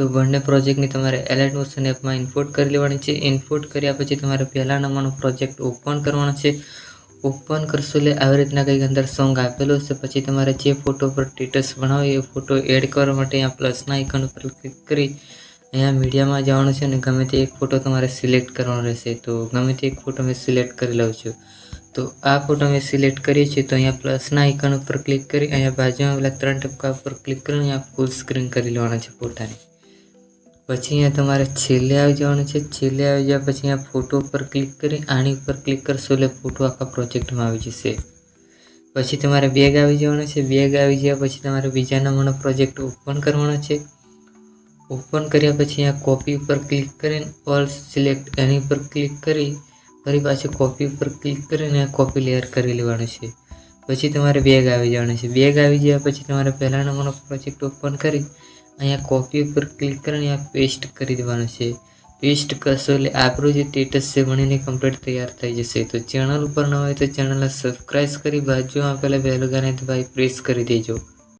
તો બંને પ્રોજેક્ટની તમારે એલાઇટ મોશન એપમાં ઇમ્પોર્ટ કરી લેવાની છે. ઇમ્પોર્ટ કર્યા પછી તમારે પહેલા નંબરનો પ્રોજેક્ટ ઓપન કરવાનો છે. ઓપન કરશો એટલે આવી રીતના કંઈક અંદર સોંગ આપેલો છે પછી તમારે જે ફોટો પર સ્ટેટસ બનાવો એ ફોટો એડ કરવા માટે અહીંયા પ્લસના આઇકન ઉપર ક્લિક કરી અહીંયા મીડિયામાં જવાનું છે અને ગમે તે એક ફોટો તમારે સિલેક્ટ કરવાનો રહેશે. તો ગમે તે એક ફોટો મેં સિલેક્ટ કરી લઉં છું. તો આ ફોટો મેં સિલેક્ટ કરીએ છીએ તો અહીંયા પ્લસના આઇકન ઉપર ક્લિક કરી અહીંયા બાજુમાં પેલા ત્રણ ટપકા ઉપર ક્લિક કરીને અહીંયા ફૂલ સ્ક્રીન કરી લેવાના છે ફોટાની પછી અહીંયા તમારે છેલ્લે આવી જવાનું છે. છેલ્લે આવી ગયા પછી અહીંયા ફોટો ઉપર ક્લિક કરી, આની ઉપર ક્લિક કરશો એટલે ફોટો આખા પ્રોજેક્ટમાં આવી જશે. પછી તમારે બેગ આવી જવાનો છે. બેગ આવી ગયા પછી તમારે બીજા નંબરનો પ્રોજેક્ટ ઓપન કરવાનો છે. ઓપન કર્યા પછી અહીંયા કોપી ઉપર ક્લિક કરીને ઓલ સિલેક્ટ એની ઉપર ક્લિક કરી, ફરી પાછી કોપી ઉપર ક્લિક કરીને કોપી લેયર કરી લેવાનું છે. પછી તમારે બેગ આવી જવાનું છે. બેગ આવી ગયા પછી તમારે પહેલા નંબરનો પ્રોજેક્ટ ઓપન કરી અહીંયા કોપી ઉપર ક્લિક કરીને અહીંયા પેસ્ટ કરી દેવાનું છે. પેસ્ટ કરશો એટલે આપણું જે સ્ટેટસ છે બનીને કમ્પ્લીટ તૈયાર થઈ જશે. તો ચેનલ ઉપર ન હોય તો ચેનલને સબસ્ક્રાઈબ કરી બાજુમાં આપેલા બેલગાને દબાવી પ્રેસ કરી દેજો.